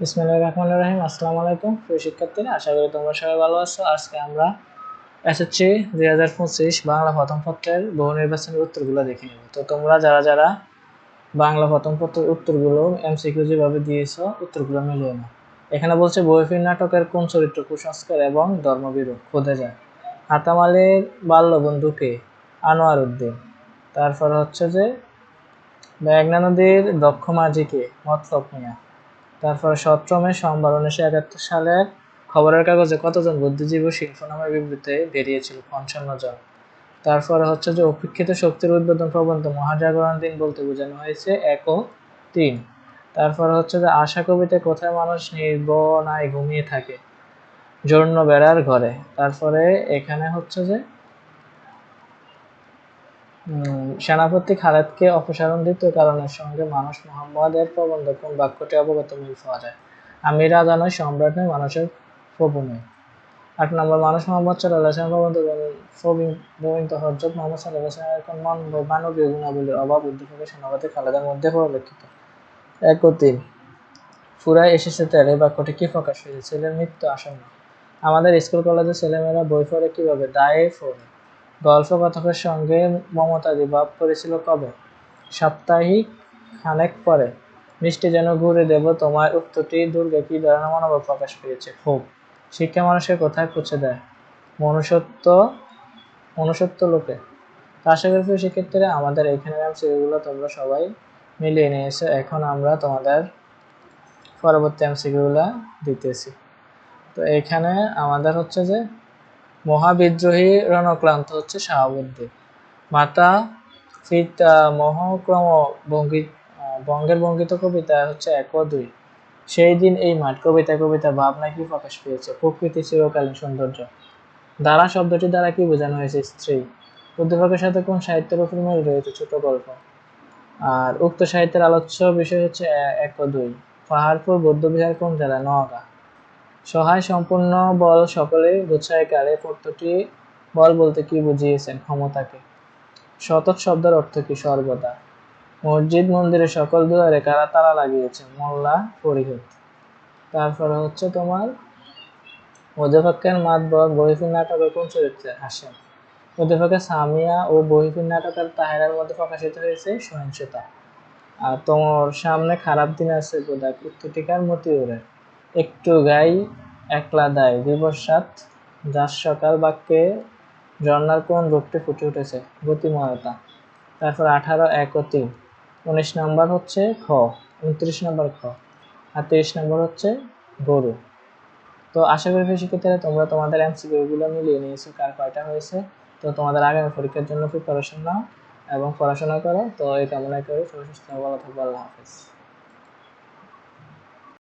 বিসমিল্লাহির রহমানির রহিম, আসসালামু আলাইকুম। প্রিয় শিক্ষার্থীরা, আশা করি তোমরা সবাই ভালো আছো। আজকে আমরা এসএসসি দুই হাজার পঁচিশ বাংলা প্রথম পত্রের বহু নির্বাচনের উত্তরগুলো দেখে নেব। তো তোমরা যারা যারা বাংলা প্রথম পত্রের উত্তরগুলো এমসিকিউ যেভাবে দিয়েছ, উত্তরগুলো মিলিয়ে নাও। এখানে বলছে বইফির নাটকের কোন চরিত্র কুসংস্কার এবং ধর্মবিরোধ খোঁজে যায়? হাতামালের বাল্যবন্ধুকে আনোয়ার উদ্দিন। তারপর হচ্ছে যে, মেঘনা নদীর দক্ষ মাঝিকে, মতলব মিয়া। তারপর সপ্তমে সোমবার উনিশশো একাত্তর সালের খবরের কাগজে কতজন বুদ্ধিজীবী শিল্প নামের বিবৃতি বেরিয়েছিল? পঞ্চান্ন জন। তারপরে হচ্ছে যে উপেক্ষিত শক্তির উদ্বোধন প্রবন্ধ মহাজাগরণ দিন বলতে বোঝানো হয়েছে এক ও তিন। তারপরে হচ্ছে যে, আশা কবিতে কোথায় মানুষ নির্বনায় ঘুমিয়ে থাকে? জর্ণ বেড়ার ঘরে। তারপরে এখানে হচ্ছে যে সেনাপতি খালেদকে অপসারণ দিত কারণের সঙ্গে মানুষ মোহাম্মদের প্রবন্ধ কোন বাক্যটি অবগত মিল পাওয়া যায়? আমি রাজা নয় সম্রাট নয়, মানুষের প্রভু নয়। আট নম্বর, মানুষ মোহাম্মদ সাল্লাহ প্রবন্ধ প্রবীণত হজরত মোহাম্মদ সাল্লাহ সাল্লাম এখন মানব মানবীয় গুণাবলীর অভাব উদ্দীপকে সেনাপতি খালেদার মধ্যে পরিলক্ষিত। এক ও তিন ফুরায় এসেছে তেরে বাক্যটি কি প্রকাশ হয়েছে? ছেলের মৃত্যু আসন্ন। আমাদের স্কুল কলেজের ছেলেমেয়েরা বই পড়ে কীভাবে? দায়ে পড়ে গল্প কথকের সঙ্গে মমতাদি ভাব করেছিল কবে? সাপ্তাহিক খানেক পরে। মিষ্টি যেন ঘুরে দেব তোমার উক্তটি দুর্গে কি ধরনের মনোভাব প্রকাশ পেয়েছে? খুব। শিক্ষা মানুষের কোথায় পৌঁছে দেয়? মনুষ্যত্ব মনুষ্যত্ব লোকে করি প্রিয় আমাদের এখানে এমসিকিউগুলো তোমরা সবাই মিলিয়ে নিয়েছো। এখন আমরা তোমাদের পরবর্তী এমসিকিউগুলো দিতেছি। তো এখানে আমাদের হচ্ছে যে মহাবিদ্রোহী রণক্লান্ত হচ্ছে শাহাবুদ্দিন। মাতা পিতা মহক্রম বঙ্গি বঙ্গের বঙ্গিত কবিতা হচ্ছে এক ও দুই। সেই দিন এই মাঠ কবিতা কবিতা ভাবনা কি প্রকাশ পেয়েছে? প্রকৃতি চিরকালীন সৌন্দর্য। দ্বারা শব্দটি দ্বারা কি বোঝানো হয়েছে? স্ত্রী। উদ্দীপকের সাথে কোন সাহিত্যের উপর মিল রয়েছে? ছোট গল্প। আর উক্ত সাহিত্যের আলোচ্য বিষয় হচ্ছে এক ও দুই। পাহাড়পুর, বৌদ্ধবিহার, কোন জেলা? নওগাঁ। সহায় সম্পূর্ণ বল সকলে গুছায় কারে পত্রটি বল বলতে কি বুঝিয়েছেন ক্ষমতাকে? শতক শব্দের অর্থ কি সর্বদা? মসজিদ মন্দিরে সকল দুয়ারে কারা তালা লাগিয়েছে? মোল্লা পরিহিত তারপরে হচ্ছে তোমার অধ্যাপকের মাতবর বহিফির নাটকের কোন চরিত্রে আসেন? অধ্যাপকের সামিয়া ও বহিফির নাটকের তাহেরার মধ্যে প্রকাশিত হয়েছে সহিংসতা। আর তোমার সামনে খারাপ দিন আছে বোধহয় উত্তটিকার মতিউরের। একটু গাই, একলা দায় দিবস সাত, যার সকাল বাক্যে ঝর্ণার কোন রূপটি ফুটে উঠেছে? গতিময়তা। তারপর আঠারো, এক ও তিন। উনিশ নম্বর হচ্ছে খ, উনত্রিশ নম্বর খ, আর তিরিশ নম্বর হচ্ছে গরু। তো আশা করি শিক্ষার্থীরা তোমরা তোমাদের এমসিকিউ গুলো মিলিয়ে নিয়েছো, কার কয়টা হয়েছে। তো তোমাদের আগামী পরীক্ষার জন্য প্রিপারেশন নাও এবং পড়াশোনা করো। তো এই কামনা করি সুস্থ ভালো থাকব আল্লাহ হাফেজ।